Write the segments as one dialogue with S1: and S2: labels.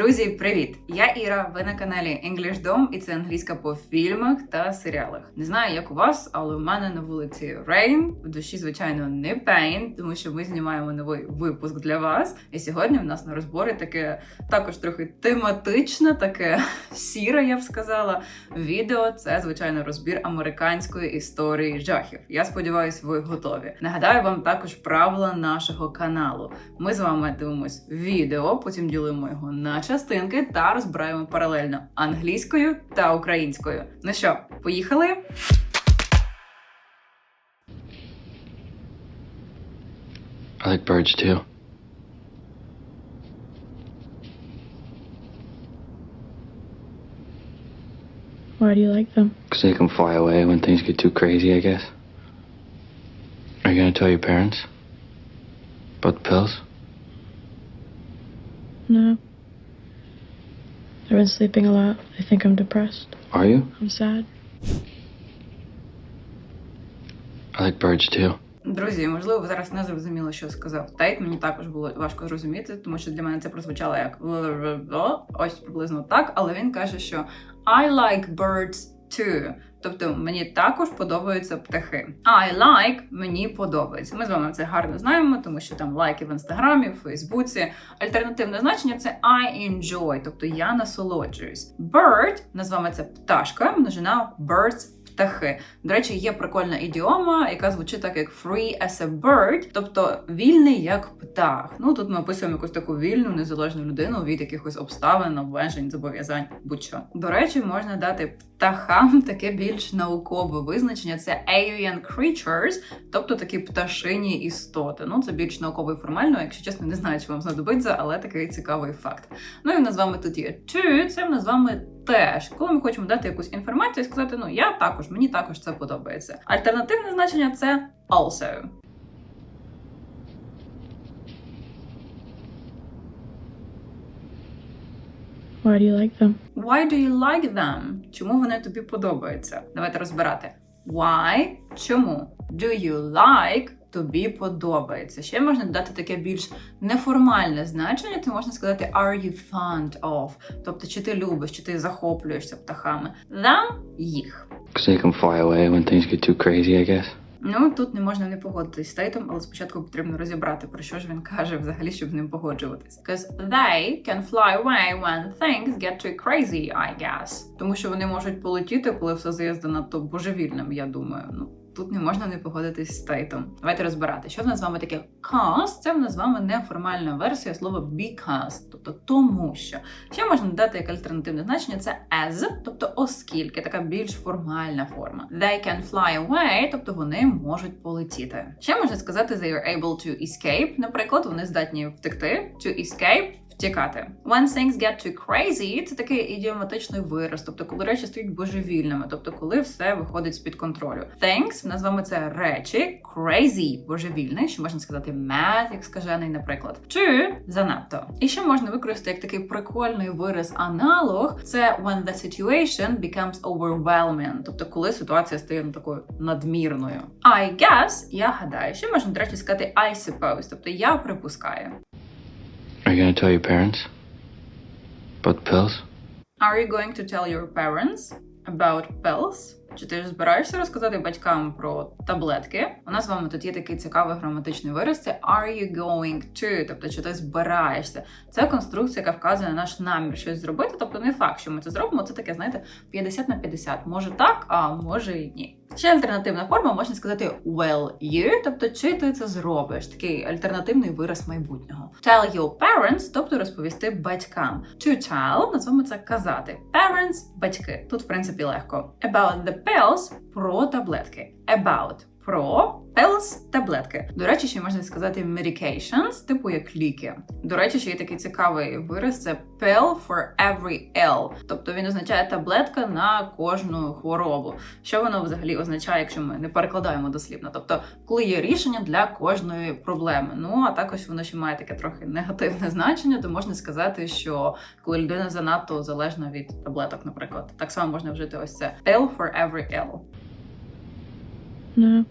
S1: Друзі, привіт! Я Іра. Ви на каналі English Dom, і це англійська по фільмах та серіалах. Не знаю, як у вас, але у мене на вулиці Rain, в душі, звичайно, не pain, тому що ми знімаємо новий випуск для вас. І сьогодні в нас на розборі таке також трохи тематичне, таке сіре, я б сказала. Відео це звичайно розбір американської історії жахів. Я сподіваюся, ви готові. Нагадаю вам також правила нашого каналу. Ми з вами дивимось відео, потім ділимо його на частинки та розбираємо паралельно англійською та українською. Ну що, поїхали?
S2: I like birds too.
S3: Why do you like them?
S2: Because they can fly away when things get too crazy, I guess. Are you going to tell your parents? About the pills?
S3: No. I've been sleeping a lot. I think I'm depressed.
S2: Are you?
S3: I'm sad.
S2: I like birds too.
S1: Друзі, можливо, ви зараз не зрозуміли, що сказав Тейт. Мені також було важко зрозуміти, тому що для мене це прозвучало як ось приблизно так. Але він каже, що I like birds too. Тобто мені також подобаються птахи. I like мені подобається. Ми з вами це гарно знаємо, тому що там лайки в інстаграмі, в Фейсбуці. Альтернативне значення це I enjoy, тобто я насолоджуюсь. Bird, назвемо це пташка, множина birds птахи. До речі, є прикольна ідіома, яка звучить так, як free as a bird, тобто вільний як птах. Ну тут ми описуємо якусь таку вільну, незалежну людину від якихось обставин, обмежень, зобов'язань, будь-що. До речі, можна дати птахам таке більш наукове визначення. Це alien creatures, тобто такі пташині істоти. Ну це більш науково і формально, якщо чесно, не знаю, чи вам знадобиться, але такий цікавий факт. Ну і в нас з вами тут є to, це в нас з вами теж, коли ми хочемо дати якусь інформацію і сказати, ну я також, мені також це подобається. Альтернативне значення це also.
S3: Why do you like them?
S1: Why do you like them? Чому вони тобі подобаються? Давайте розбирати. Why? Чому? Do you like? Тобі подобається. Ще можна додати таке більш неформальне значення, ти можна сказати are you fond of? Тобто, чи ти любиш, чи ти захоплюєшся птахами. Them – їх.
S2: Because they fly away when things get too crazy, I guess.
S1: Ну тут не можна не погодитись з Тейтом, але спочатку потрібно розібрати, про що ж він каже взагалі, щоб з ним погоджуватись. Because they can fly away when things get too crazy, I guess. Тому що вони можуть полетіти, коли все з'їзде надто божевільним, я думаю. Ну тут не можна не погодитись з Тейтом. Давайте розбирати, що в нас з вами таке cause, це в нас з вами неформальна версія слова because, тобто тому що. Ще можна додати як альтернативне значення це as, тобто оскільки, така більш формальна форма. They can fly away, тобто вони можуть полетіти. Ще можна сказати they are able to escape, наприклад, вони здатні втекти, to escape, Втікати. When things get too crazy, це такий ідіоматичний вираз, тобто коли речі стають божевільними, тобто коли все виходить з-під контролю. Things, назвемо це речі, crazy, божевільний, що можна сказати mad, як скажений, наприклад. Too – занадто. І ще можна використати як такий прикольний вираз аналог, це when the situation becomes overwhelming, тобто коли ситуація стає ну, такою надмірною. I guess, я гадаю, ще можна, до речі, сказати I suppose, тобто я припускаю.
S2: Are you going to tell your parents? About the pills?
S1: Are you going to tell your parents about pills? Чи ти ж збираєшся розказати батькам про таблетки? У нас з вами тут є такий цікавий граматичний вираз. Це are you going to, тобто чи ти збираєшся. Це конструкція, яка вказує на наш намір щось зробити. Тобто не факт, що ми це зробимо. Це таке, знаєте, 50 на 50. Може так, а може і ні. Ще альтернативна форма можна сказати will you, тобто чи ти це зробиш, такий альтернативний вираз майбутнього. Tell your parents, тобто розповісти батькам. To tell, назвемо це казати. Parents – батьки. Тут, в принципі, легко. About the pills – про таблетки. About – про pills – таблетки. До речі, ще можна сказати medications, типу як ліки. До речі, ще є такий цікавий вираз: це pill for every ill. Тобто він означає таблетка на кожну хворобу. Що воно взагалі означає, якщо ми не перекладаємо дослівно? Тобто, коли є рішення для кожної проблеми. Ну а також воно ще має таке трохи негативне значення, то можна сказати, що коли людина занадто залежна від таблеток, наприклад, так само можна вжити ось це pill for every ill.
S3: No.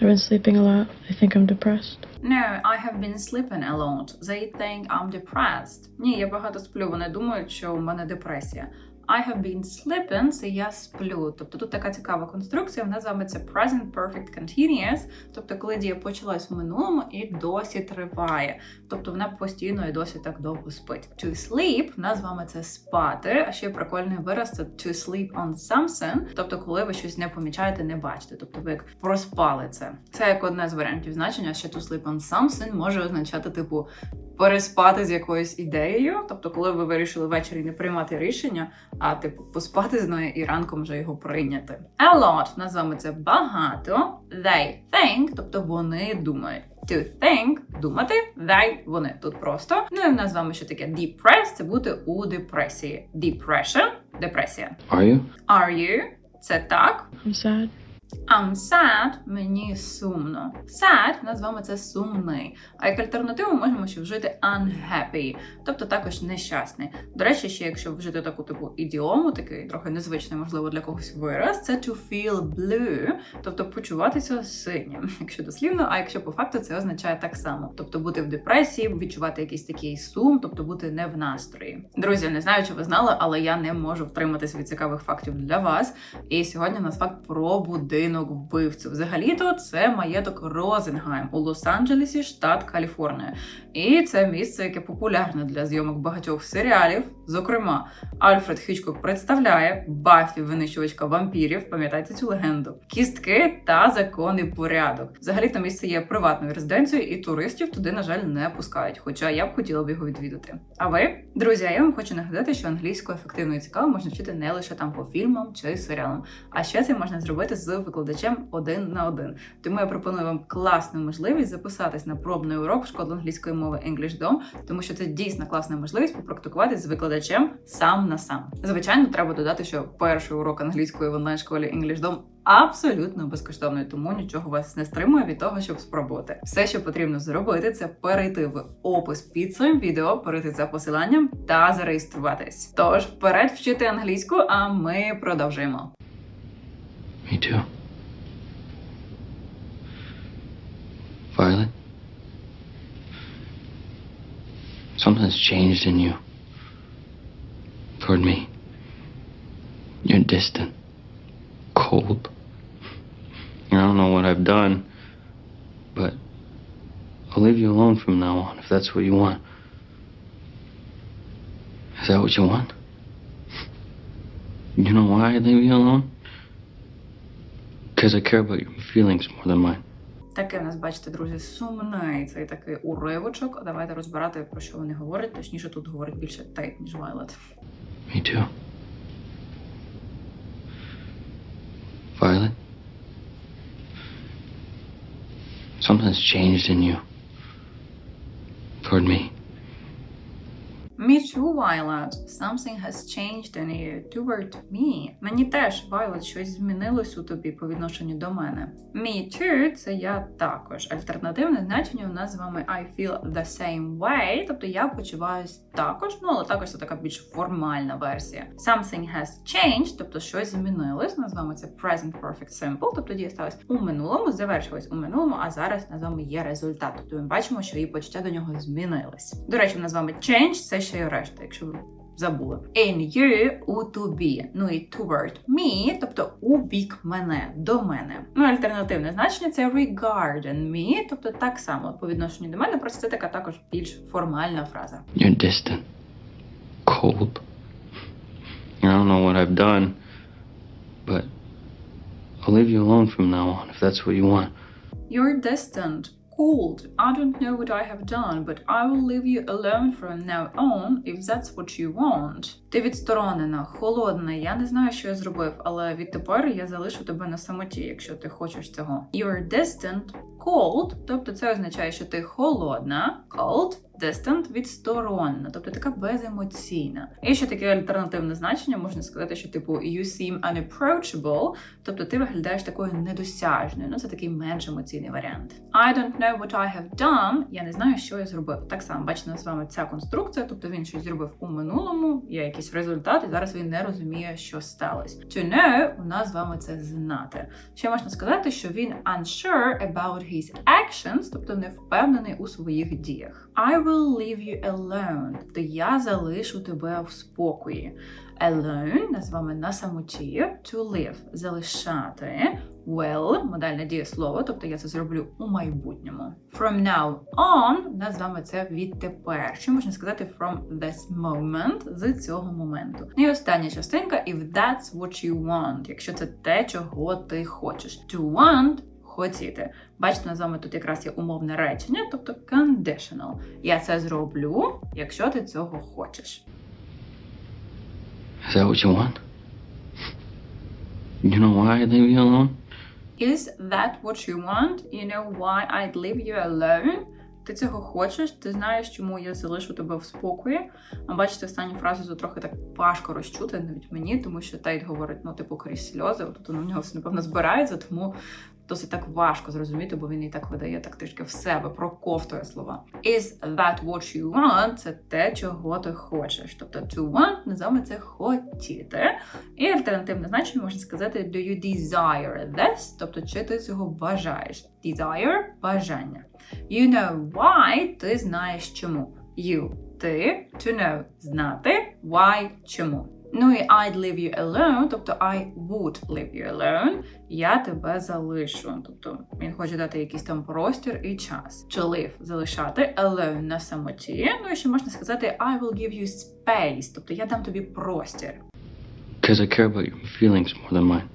S3: I've been sleeping a lot. I think I'm depressed.
S1: No, I have been sleeping a lot. They think I'm depressed. Ні, я багато сплю. Вони думають, що у мене депресія. I have been sleeping, це я сплю. Тобто тут така цікава конструкція, вона зветься present perfect continuous, тобто коли дія почалась в минулому і досі триває. Тобто вона постійно і досі так довго спить. To sleep, в з вами це спати, а ще прикольний вираз це to sleep on something, тобто коли ви щось не помічаєте, не бачите. Тобто ви як проспали це. Це як одне з варіантів значення, ще to sleep on something може означати, типу, переспати з якоюсь ідеєю. Тобто, коли ви вирішили ввечері не приймати рішення, а типу поспати з нею і ранком вже його прийняти. A lot, в нас з вами це багато. They think, тобто вони думають. To think – думати, they – вони. Тут просто. Ну і в нас з вами ще таке depressed – це бути у депресії. Depression – депресія.
S2: Are you?
S1: Are you – це так.
S3: I'm sad.
S1: I'm sad, мені сумно. Sad, вами це сумний. А як альтернативу можемо ще вжити unhappy, тобто також нещасний. До речі, ще якщо вжити таку типу ідіому, такий трохи незвичний, можливо, для когось вираз, це to feel blue, тобто почуватися синім, якщо дослівно, а якщо по факту це означає так само. Тобто бути в депресії, відчувати якийсь такий сум, тобто бути не в настрої. Друзі, не знаю, чи ви знали, але я не можу втриматися від цікавих фактів для вас. І сьогодні у нас факт про будинок вбивцю. Взагалі-то це маєток Розенгайм у Лос-Анджелесі, штат Каліфорнія. І це місце, яке популярне для зйомок багатьох серіалів. Зокрема, Альфред Хічкок представляє Баффі, винищувачка вампірів. Пам'ятаєте цю легенду? Кістки та законний порядок. Взагалі то місце є приватною резиденцією, і туристів туди, на жаль, не пускають. Хоча я б хотіла б його відвідати. А ви, друзі, я вам хочу нагадати, що англійську ефективно і цікаво можна вчити не лише там по фільмам чи серіалам, а ще це можна зробити з викладачем один на один. Тому я пропоную вам класну можливість записатись на пробний урок в школу англійської мови English тому що це дійсно класна можливість попрактикуватись з викладачем сам на сам. Звичайно, треба додати, що перший урок англійської в онлайн-школі English абсолютно безкоштовний, тому нічого вас не стримує від того, щоб спробувати. Все, що потрібно зробити, це перейти в опис під цим відео, перейти за посиланням та зареєструватись. Тож вперед вчити англійську, а ми продовжуємо.
S2: Me too. Violet? Something's changed in you. Toward me. You're distant. Cold. I don't know what I've done, but I'll leave you alone from now on if that's what you want. Is that what you want? You know why I leave you alone? Because I care about your feelings more than mine.
S1: Таке в нас, бачите, друзі, сумний цей такий уривочок. Давайте розбирати, про що вони говорять. Точніше, тут говорить більше Тейт, ніж Вайлет.
S2: Me too. Violet? Something's changed in you. Toward me.
S1: Me too, Violet. Something has changed in you toward me. Мені теж, Violet, щось змінилось у тобі по відношенню до мене. Me too – це я також. Альтернативне значення у нас з вами I feel the same way, тобто я почуваюсь також, ну але також це така більш формальна версія. Something has changed, тобто щось змінилось. Вами це present perfect simple, тобто дія сталася у минулому, завершилась у минулому, а зараз на вами є результат. Тобто ми бачимо, що її почуття до нього змінились. До речі, у нас з вами change – це ще й решта, якщо ви забули. In you у to be. Ну і toward me, тобто у бік мене, до мене. Ну, альтернативне значення це regarding me, тобто так само по відношенню до мене, просто це така також більш формальна фраза.
S2: You're distant. Cold. I don't know what I've done, but I'll leave you alone from now on if that's what you want.
S1: You're distant. Cold. I don't know what I have done, but I will leave you alone from now on if that's what you want. Ти відсторонена, холодна. Я не знаю, що я зробив, але відтепер я залишу тебе на самоті, якщо ти хочеш цього. You're distant, cold, тобто це означає, що ти холодна, cold, distant відсторонна, тобто така беземоційна. І ще таке альтернативне значення можна сказати, що типу you seem unapproachable, тобто ти виглядаєш такою недосяжною. Ну це такий менш емоційний варіант. I don't know what I have done. Я не знаю, що я зробив. Так само бачите з вами ця конструкція, тобто він щось зробив у минулому, є якийсь результат, і зараз він не розуміє, що сталося. To know у нас з вами це знати. Ще можна сказати, що він unsure about his actions, тобто не впевнений у своїх діях. I will leave you alone, тобто я залишу тебе в спокої. Alone нас з вами на самоті, to live – залишати. Will – модальне дієслово, тобто я це зроблю у майбутньому. From now on нас з вами це відтепер. Що можна сказати from this moment з цього моменту. Ну і остання частинка if that's what you want, якщо це те, чого ти хочеш. To want хотіти. Бачите, з вами тут якраз є умовне речення, тобто conditional. Я це зроблю, якщо ти цього хочеш.
S2: Is that what you want? You know why I leave you alone?
S1: Is that what you want? You know why I'd leave you alone? Ти цього хочеш, ти знаєш, чому я залишу тебе в спокої. А бачите, останню фразу тут трохи так важко розчути, навіть мені, тому що Тейт говорить, ну, типу, крізь сльози. Тут у нього все, напевно, збирається, тому досить так важко зрозуміти, бо він і так видає так трішки в себе, проковтує слова. Is that what you want? Це те, чого ти хочеш. Тобто to want називаємо це хотіти. І альтернативне значення можна сказати do you desire this? Тобто, чи ти цього бажаєш? Desire – бажання. You know why – ти знаєш чому. You – ти, to know – знати, why – чому. Ну і I'd leave you alone, тобто I would leave you alone, я тебе залишу. Тобто він хоче дати якийсь там простір і час. To live – залишати, alone – на самоті. Ну і ще можна сказати I will give you space, тобто я дам тобі простір.
S2: Because I care about your feelings more than mine.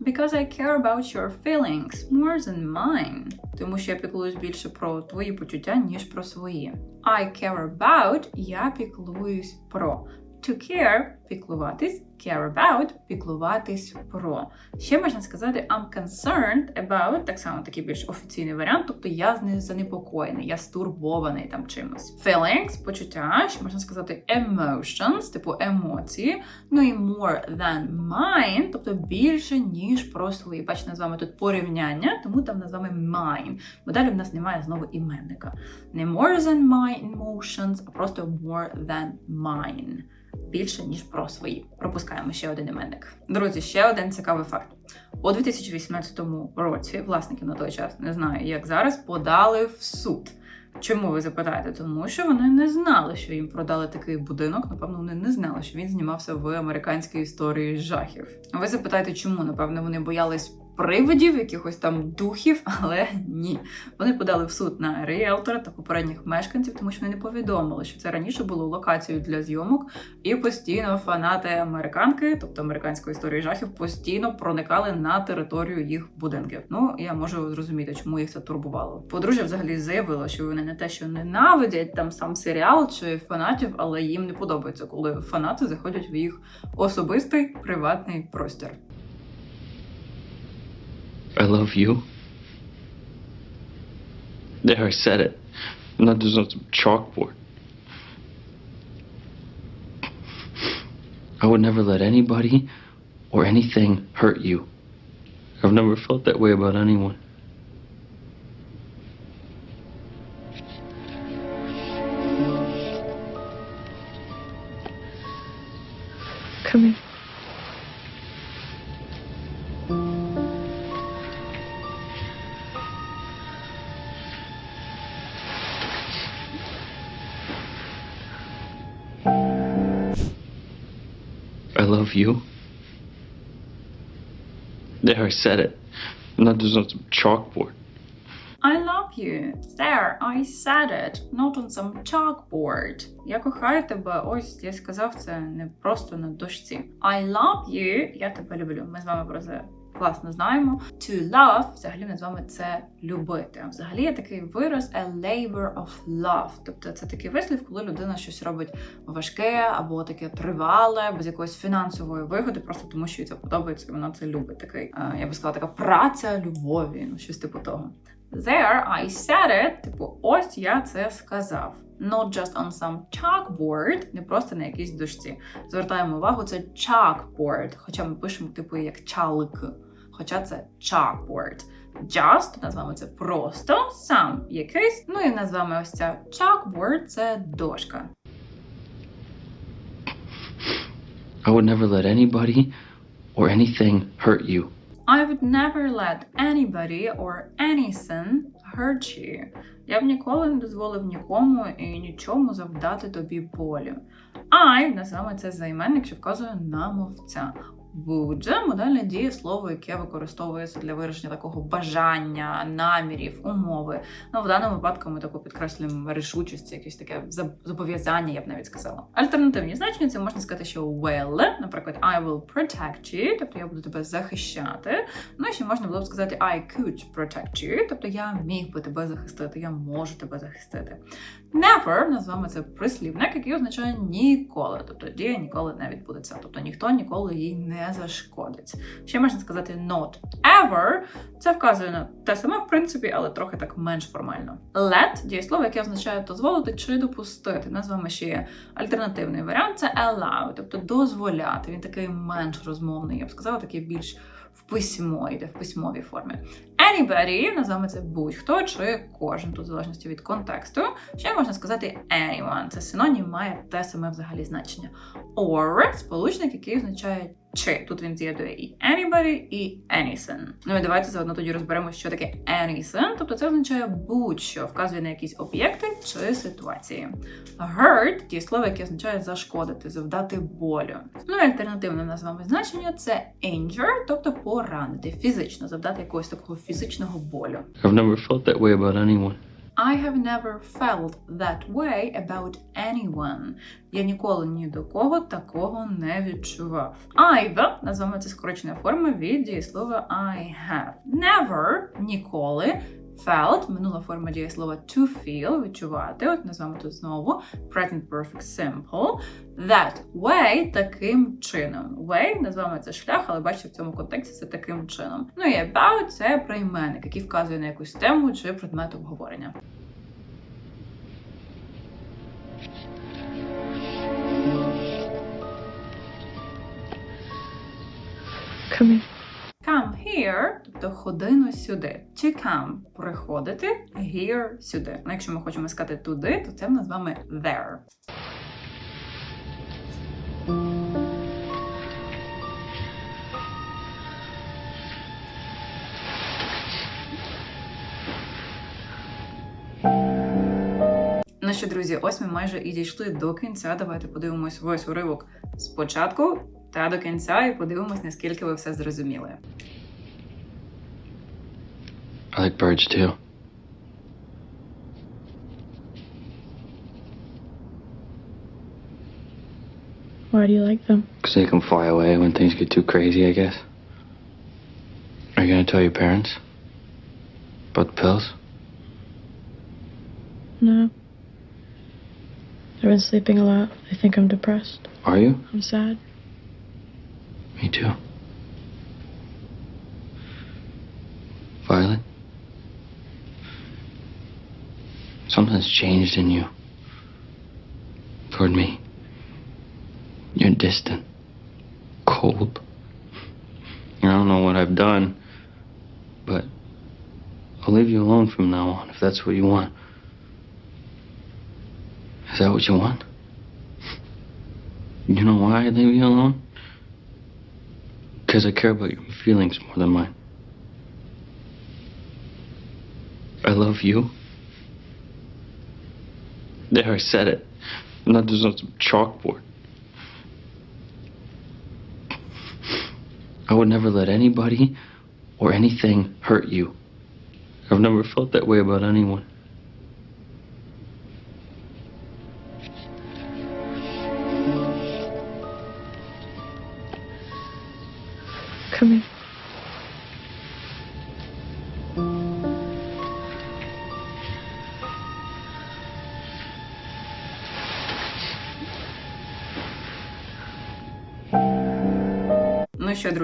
S1: Because I care about your feelings more than mine. Тому що я піклуюсь більше про твої почуття, ніж про свої. I care about – я піклуюсь про. To care – піклуватись, care about – піклуватись про. Ще можна сказати I'm concerned about, так само такий більш офіційний варіант, тобто я не занепокоєний, я стурбований там чимось. Feelings – почуття, ще можна сказати emotions, типу емоції, ну і more than mine, тобто більше, ніж про свої. Бачите, з вами тут порівняння, тому там назвами mine. Бо далі в нас немає знову іменника. Не more than my emotions, а просто more than mine. Більше, ніж про свої. Пропускаємо ще один іменник. Друзі, ще один цікавий факт. У 2018 році власники на той час не знаю, як зараз, подали в суд. Чому ви запитаєте? Тому що вони не знали, що їм продали такий будинок. Напевно, вони не знали, що він знімався в американській історії жахів. Ви запитаєте, чому? Напевно, вони боялись привидів, якихось там духів, але ні. Вони подали в суд на ріелтора та попередніх мешканців, тому що вони не повідомили, що це раніше було локацією для зйомок, і постійно фанати американки, тобто американської історії жахів, постійно проникали на територію їх будинків. Ну я можу зрозуміти, чому їх це турбувало. Подружжя взагалі заявило, що вони не те, що ненавидять там сам серіал чи фанатів, але їм не подобається, коли фанати заходять в їх особистий приватний простір.
S2: I love you. There, I said it. Not just on some chalkboard. I would never let anybody or anything hurt you. I've never felt that way about anyone. Love you. There, I said it. Not just on some chalkboard.
S1: I love you. There, I said it. Not on some chalkboard. Я кохаю тебе. Ось я сказав це не просто на дошці. I love you. Я тебе люблю. Ми з вами про це класно знаємо. To love, взагалі ми вами це любити. Взагалі є такий вираз a labor of love. Тобто це такий вислів, коли людина щось робить важке або таке тривале, без якоїсь фінансової вигоди, просто тому що їй це подобається, і вона це любить. Такий, е, я би сказала, така праця любові, ну щось типу того. There I said it, типу, ось я це сказав. not just on some chalkboard, не просто на якійсь дошці. Звертаємо увагу, це chalkboard, хоча ми пишемо типу як чалк, хоча це chalkboard. Just назвемо це просто, some якийсь. Ну і назвемо ось ця chalkboard – це дошка.
S2: I would never let anybody or anything hurt you.
S1: I would never let anybody or anything hurt you. Я б ніколи не дозволив нікому і нічому завдати тобі болю. I називаємо це займенник, що вказує на мовця. Would – модальне дієслово, яке використовується для вираження такого бажання, намірів, умови. Ну, в даному випадку ми таку підкреслюємо рішучість, якесь таке за- зобов'язання, я б навіть сказала. Альтернативні значення це можна сказати, що will, наприклад, I will protect you, тобто я буду тебе захищати. Ну і ще можна було б сказати I could protect you, тобто я міг би тебе захистити, я можу тебе захистити. Never назвемо це прислівник, який означає ніколи, тобто дія ніколи не відбудеться, тобто ніхто ніколи їй не зашкодить. Ще можна сказати not ever, це вказує на те саме, в принципі, але трохи так менш формально. Let – дієслово, яке означає дозволити чи допустити. Назвемо ще є альтернативний варіант це allow, тобто дозволяти. Він такий менш розмовний, я б сказала, такий більш в письмо, йде в письмовій формі. Anybody, називаємо це будь-хто чи кожен, тут в залежності від контексту. Ще можна сказати anyone. Це синонім має те саме взагалі значення. Or сполучник, який означає чи. Тут він з'єднує і anybody, і anything. Ну і давайте заодно тоді розберемо, що таке anything. Тобто це означає будь-що, вказує на якісь об'єкти чи ситуації. Hurt – дієслово, яке означає зашкодити, завдати болю. Ну і альтернативне назвами значення це injure, тобто поранити, фізично, завдати якогось такого фізичного болю.
S2: I've never felt that way about anyone.
S1: I have never felt that way about anyone. Я ніколи ні до кого такого не відчував. I've, назвемо це скорочена форма від дієслова I have. Never – ніколи. Felt – минула форма дієслова to feel – відчувати. От назвемо тут знову present perfect simple. That way – таким чином. Way – назвемо це шлях, але бачите, в цьому контексті це таким чином. Ну і about – це прийменник, який вказує на якусь тему чи предмет обговорення.
S3: Come here.
S1: Come here, тобто ходино сюди. To come – приходити, here – сюди. Ну, якщо ми хочемо сказати туди, то це в нас з вами there. Ну що, друзі, ось ми майже і дійшли до кінця. Давайте подивимось весь уривок спочатку та до кінця і подивимось, наскільки ви все зрозуміли.
S2: I like birds too.
S3: Why do you like them?
S2: Because they can fly away when things get too crazy, I guess. Are you going to tell your parents? About the pills?
S3: No. I've been sleeping a lot. I think I'm depressed.
S2: Are you?
S3: I'm sad.
S2: Me too. Violet? Something's changed in you. Toward me. You're distant. Cold. I don't know what I've done, but I'll leave you alone from now on if that's what you want. Is that what you want? You know why I leave you alone? Because I care about your feelings more than mine. I love you. There, I said it. Not just on some chalkboard. I would never let anybody or anything hurt you. I've never felt that way about anyone.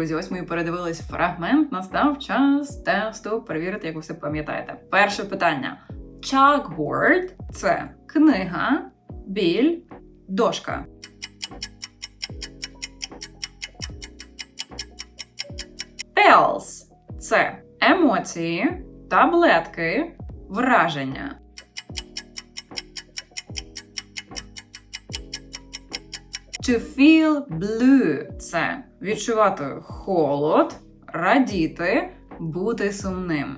S1: Друзі, ось ми і передивились фрагмент. Настав час тесту перевірити, як ви все пам'ятаєте. Перше питання: Chalkboard – це книга, біль, дошка. Pills – це емоції, таблетки, враження. To feel blue – це відчувати холод, радіти, бути сумним.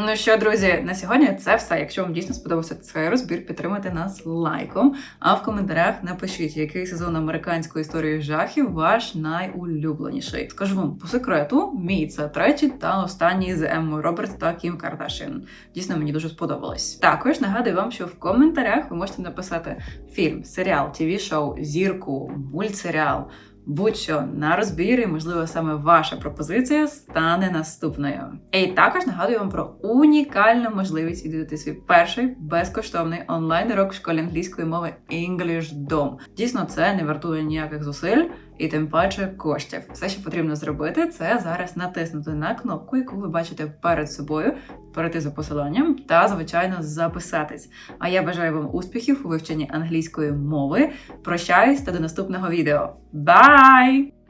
S1: Ну що, друзі, на сьогодні це все. Якщо вам дійсно сподобався цей розбір, підтримайте нас лайком. А в коментарях напишіть, який сезон американської історії жахів ваш найулюбленіший. Скажу вам по секрету, мій це третій та останній з Еммою Робертс та Кім Кардашіан. Дійсно, мені дуже сподобалось. Також нагадую вам, що в коментарях ви можете написати фільм, серіал, тіві шоу, зірку, мультсеріал. Будь-що на розбір, і, можливо, саме ваша пропозиція стане наступною. І також нагадую вам про унікальну можливість відвідати свій перший безкоштовний онлайн урок в школі англійської мови English Dom. Дійсно, це не вартує ніяких зусиль і тим паче коштів. Все, що потрібно зробити, це зараз натиснути на кнопку, яку ви бачите перед собою, перейти за посиланням та, звичайно, записатись. А я бажаю вам успіхів у вивченні англійської мови. Прощаюсь та до наступного відео. Бай!